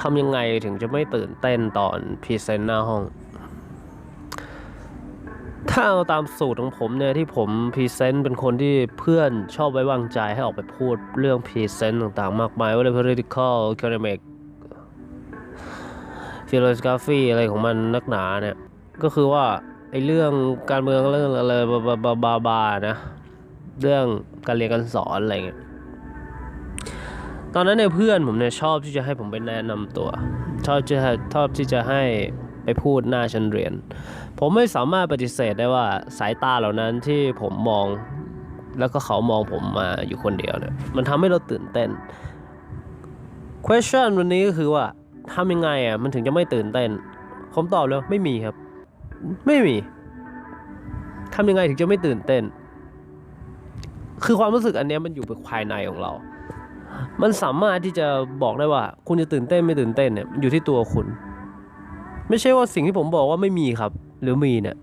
ทำยังไงถึงจะไม่ตื่นเต้นตอนพรีเซนต์หน้าห้อง ถ้าเอาตามสูตรของผมเนี่ยที่ผมพรีเซนต์เป็นคนที่เพื่อนชอบไว้วางใจให้ออกไปพูดเรื่องพรีเซนต์ต่างๆ มากมาย ว่าใน political economic philosophy อะไรของมันนักหนาเนี่ย ก็คือว่าไอ้เรื่องการเมืองเรื่องอะไรบาบาบาบาบานะ เรื่องการเรียนการสอนอะไรเงี้ย ตอนนั้นเนี่ยเพื่อนผมเนี่ยชอบที่จะให้ผมไปแนะนำตัวชอบจะชอบที่จะให้ไปพูดหน้าชั้นเรียน ผมไม่สามารถปฏิเสธได้ว่าสายตาเหล่านั้นที่ผมมอง แล้วก็เขามองผมมาอยู่คนเดียวเนี่ยมันทำให้เราตื่นเต้น question วันนี้ก็คือว่าทำยังไงอะมันถึงจะไม่ตื่นเต้น ผมตอบเลยว่าไม่มีครับ ไม่มีทำยังไงถึงจะไม่ตื่นเต้น คือความรู้สึกอันนี้มันอยู่ภายในของเรา มันสามารถที่จะบอกได้ว่า คุณจะตื่นเต้นไม่ตื่นเต้นเนี่ยมันอยู่ที่ตัวคุณ ไม่ใช่ว่าสิ่งที่ผมบอกว่าไม่มีครับ หรือมีเนี่ย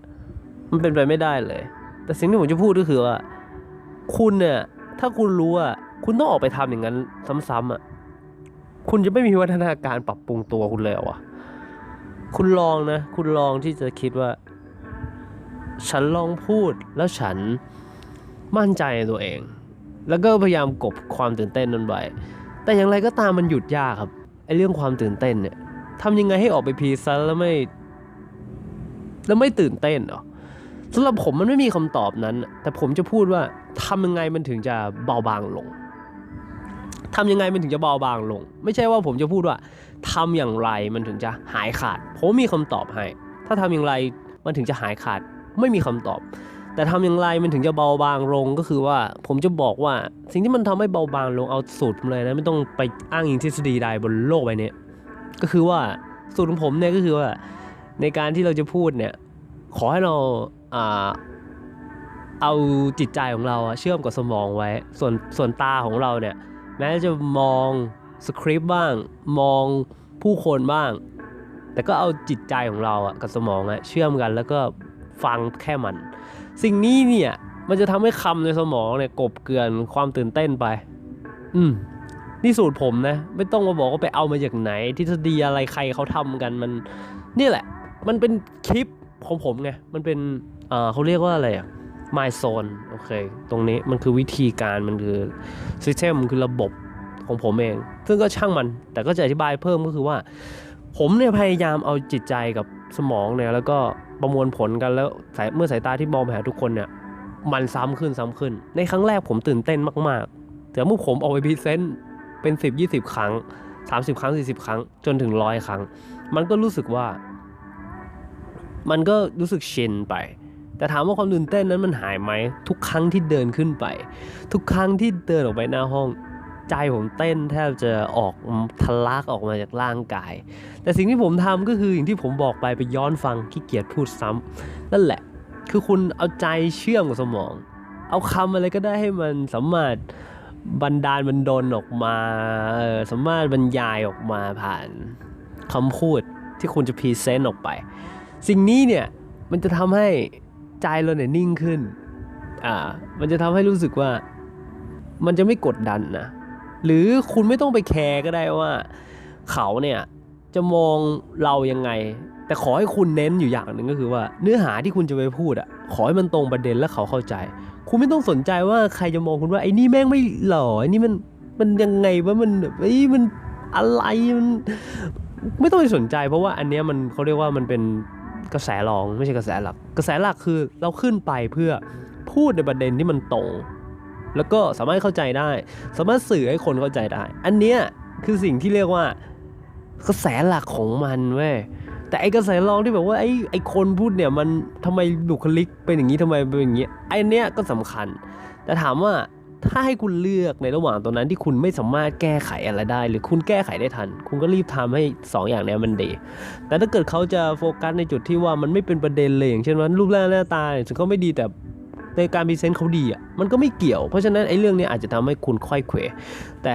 มันเป็นไปไม่ได้เลย แต่สิ่งที่ผมจะพูดก็คือว่า คุณเนี่ยถ้าคุณรู้ว่าคุณต้องออกไปทำอย่างนั้นซ้ำๆอะคุณจะไม่มีวัฒนาการปรับปรุงตัวคุณเลยเหรอวะคุณลองนะ คุณลองที่จะคิดว่า ฉันลองพูดแล้วฉันมั่นใจในตัวเอง แล้วก็พยายามกบความตื่นเต้นนั้นไว้แต่อย่างไรก็ตามมันหยุดยากครับไอ้เรื่องความตื่นเต้นเนี่ยทำยังไงให้ออกไปพีซนแล้วไม่ แล้วไม่ตื่นเต้นหรอสำหรับผมมันไม่มีคำตอบนั้น แต่ผมจะพูดว่าทำยังไงมันถึงจะเบาบางลงทำยังไงมันถึงจะเบาบางลง ไม่ใช่ว่าผมจะพูดว่าทำอย่างไรมันถึงจะหายขาด ผมมีคำตอบให้ ถ้าทำอย่างไรมันถึงจะหายขาด ไม่มีคำตอบ แต่ทำอย่างไรมันถึงจะเบาบางลงก็คือว่าผมจะบอกว่าสิ่งที่มันทำให้เบาบางลงเอาสูตรผมเลยนะไม่ต้องไปอ้างอิงทฤษฎีใดบนโลกใบนี้ก็คือว่าสูตรของผมเนี่ยก็คือว่าในการที่เราจะพูดเนี่ยขอให้เราอ่าเอาจิตใจของเราเชื่อมกับสมองไว้ ส่วนส่วนตาของเราเนี่ยแม้จะมองสคริปต์บ้างมองผู้คนบ้าง แต่ก็เอาจิตใจของเราอะกับสมองอะเชื่อมกันแล้วก็ฟังแค่มัน สิ่งนี้เนี่ยมันจะทำให้คำในสมองเนี่ยกบเกลื่อนความตื่นเต้นไป อืมนี่สูตรผมนะ ไม่ต้องมาบอกว่าไปเอามาจากไหน ทฤษฎีอะไรใครเขาทำกันมัน นี่แหละ มันเป็นคลิปของผมไง มันเป็นเอ่อเขาเรียกว่าอะไรอะ my zone โอเค ตรงนี้มันคือวิธีการมันคือ system มันคือระบบของผมเอง ซึ่งก็ช่างมัน แต่ก็จะอธิบายเพิ่มก็คือว่า ผมเนี่ยพยายามเอาจิตใจกับสมองเนี่ยแล้วก็ประมวลผลกันแล้วสายเมื่อสายตาที่มองไปหาทุกคนเนี่ยมันซ้ำขึ้นซ้ำขึ้น ในครั้งแรกผมตื่นเต้นมากๆ แต่เมื่อผมออกไปพรีเซนต์เป็น 10 20 ครั้ง 30 ครั้ง 40 ครั้งจนถึงร้อยครั้ง มันก็รู้สึกว่า มันก็รู้สึกชินไป แต่ถามว่าความตื่นเต้นนั้นมันหายไหมทุกครั้งที่เดินขึ้นไป ทุกครั้งที่เดินออกไปหน้าห้อง ใจผมเต้นแทบจะออกทะลักออกมาจากร่างกาย แต่สิ่งที่ผมทำก็คืออย่างที่ผมบอกไปไปย้อนฟังขี้เกียจพูดซ้ำนั่นแหละ คือคุณเอาใจเชื่อมกับสมอง เอาคำอะไรก็ได้ให้มันสามารถบันดาลบันดลออกมาสามารถบรรยายออกมาผ่านคำพูดที่คุณจะพรีเซนต์ออกไป สิ่งนี้เนี่ยมันจะทำให้ใจเราเนี่ยนิ่งขึ้น อ่า มันจะทำให้รู้สึกว่ามันจะไม่กดดันนะ หรือคุณไม่ต้องไปแคร์ก็ได้ว่า เขาเนี่ยจะมองเรายังไง แต่ขอให้คุณเน้นอยู่อย่างหนึ่งก็คือว่า เนื้อหาที่คุณจะไปพูดอะขอให้มันตรงประเด็นและเขาเข้าใจ คุณไม่ต้องสนใจว่าใครจะมองคุณว่าไอ้นี่แม่งไม่หล่อไอ้นี่มันมันยังไงว่ามันไอ้มันอะไรมันไม่ต้องไปสนใจ เพราะว่าอันเนี้ยมันเขาเรียกว่ามันเป็นกระแสรองไม่ใช่กระแสหลัก กระแสหลักคือเราขึ้นไปเพื่อพูดในประเด็นที่มันตรง แล้วก็สามารถเข้าใจได้ สามารถสื่อให้คนเข้าใจได้ อันเนี้ยคือสิ่งที่เรียกว่ากระแสหลักของมันเว้ยแต่ไอ้กระแสรองที่แบบว่าไอ้ไอ้คนพูดเนี่ยมันทำไมบุคลิกเป็นอย่างนี้ทำไมเป็นอย่างนี้ไอ้เนี้ยก็สำคัญ แต่ถามว่าถ้าให้คุณเลือกในระหว่างตรงนั้นที่คุณไม่สามารถแก้ไขอะไรได้ หรือคุณแก้ไขได้ทัน คุณก็รีบทำให้สองอย่างเนี้ยมันดี แต่ถ้าเกิดเขาจะโฟกัสในจุดที่ว่ามันไม่เป็นประเด็นเลยอย่างเช่นว่ารูปร่างหน้าตาเนี่ยถึงเขาไม่ดีแต่ ในการพรีเซนต์เขาดีอะมันก็ไม่เกี่ยว เพราะฉะนั้นไอ้เรื่องนี้อาจจะทำให้คุณค่อยเขวแต่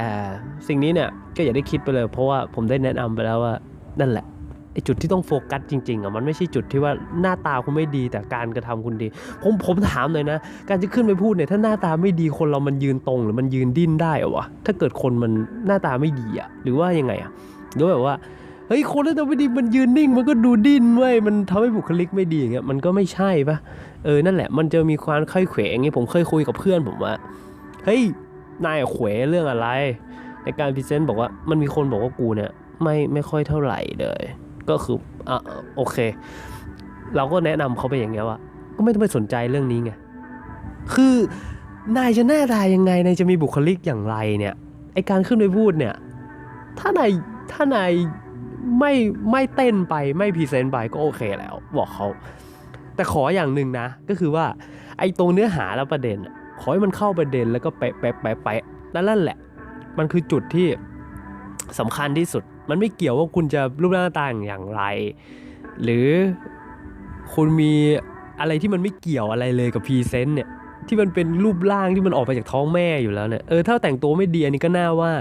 สิ่งนี้เนี่ยก็อย่าได้คิดไปเลย เพราะว่าผมได้แนะนำไปแล้วว่านั่นแหละไอ้จุดที่ต้องโฟกัสจริงๆอะมันไม่ใช่จุดที่ว่าหน้าตาคุณไม่ดีแต่การกระทำคุณดี ผมผมถามเลยนะ การจะขึ้นไปพูดเนี่ยถ้าหน้าตาไม่ดีคนเรามันยืนตรงหรือมันยืนดิ้นได้เหรอวะถ้าเกิดคนมันหน้าตาไม่ดีอะหรือว่ายังไงอะหรือแบบว่า เฮ้ยคนที่ทำไม่ดีมันยืนนิ่งมันก็ดูดิ้นเว้ยมันทำให้บุคลิกไม่ดีอย่างเงี้ยมันก็ไม่ใช่ปะเออนั่นแหละ มันจะมีความค่อยเขวอย่างงี้ยผมเคยคุยกับเพื่อนผมว่าเฮ้ยนายอะเขวเรื่องอะไร ในการพรีเซนต์บอกว่ามันมีคนบอกว่ากูเนี่ยไม่ไม่ค่อยเท่าไหร่เลย ก็คืออะโอเค เราก็แนะนำเขาไปอย่างเงี้ยว่าก็ไม่ต้องไปสนใจเรื่องนี้ไงคือนายจะหน้าตายังไงนายจะมีบุคลิกอย่างไรเนี่ยไอการขึ้นไปพูดเนี่ย ถ้านายถ้านาย ไม่ไม่เต้นไปไม่พรีเซนต์ไปก็โอเคแล้ว บอกเขา แต่ขออย่างหนึ่งนะ ก็คือว่า ไอตรงเนื้อหาและประเด็นอะขอให้มันเข้าประเด็นแล้วก็เป๊ะเป๊ะเป๊ะเป๊ะนั่นแหละ มันคือจุดที่สำคัญที่สุด มันไม่เกี่ยวว่าคุณจะรูปร่างหน้าตาอย่างไร หรือคุณมีอะไรที่มันไม่เกี่ยวอะไรเลยกับพรีเซนต์เนี่ย ที่มันเป็นรูปร่างที่มันออกมาจากท้องแม่อยู่แล้วเนี่ยเออถ้าแต่งตัวไม่ดีอันนี้ก็น่าว่า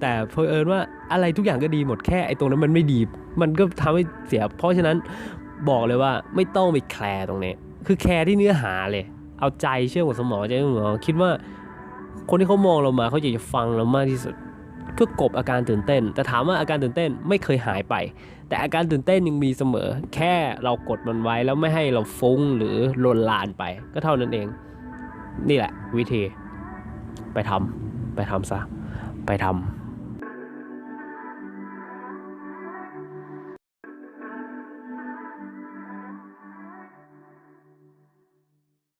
แต่เพอเอิญว่าอะไรทุกอย่างก็ดีหมดแค่ไอ้ตรงนั้นมันไม่ดี มันก็ทำให้เสีย เพราะฉะนั้นบอกเลยว่าไม่ต้องไปแคร์ตรงนี้ คือแคร์ที่เนื้อหาเลย เอาใจเชื่อมกับสมองใจเชื่อมกับสมองคิดว่า คนที่เขามองเรามาเขาอยากจะฟังเรามากที่สุดเพื่อกบอาการตื่นเต้น แต่ถามว่าอาการตื่นเต้นไม่เคยหายไป แต่อาการตื่นเต้นยังมีเสมอ แค่เรากดมันไว้แล้วไม่ให้เราฟุ้งหรือลนลานไป ก็เท่านั้นเอง นี่แหละวิธี ไปทำไปทำซะ ไปทำ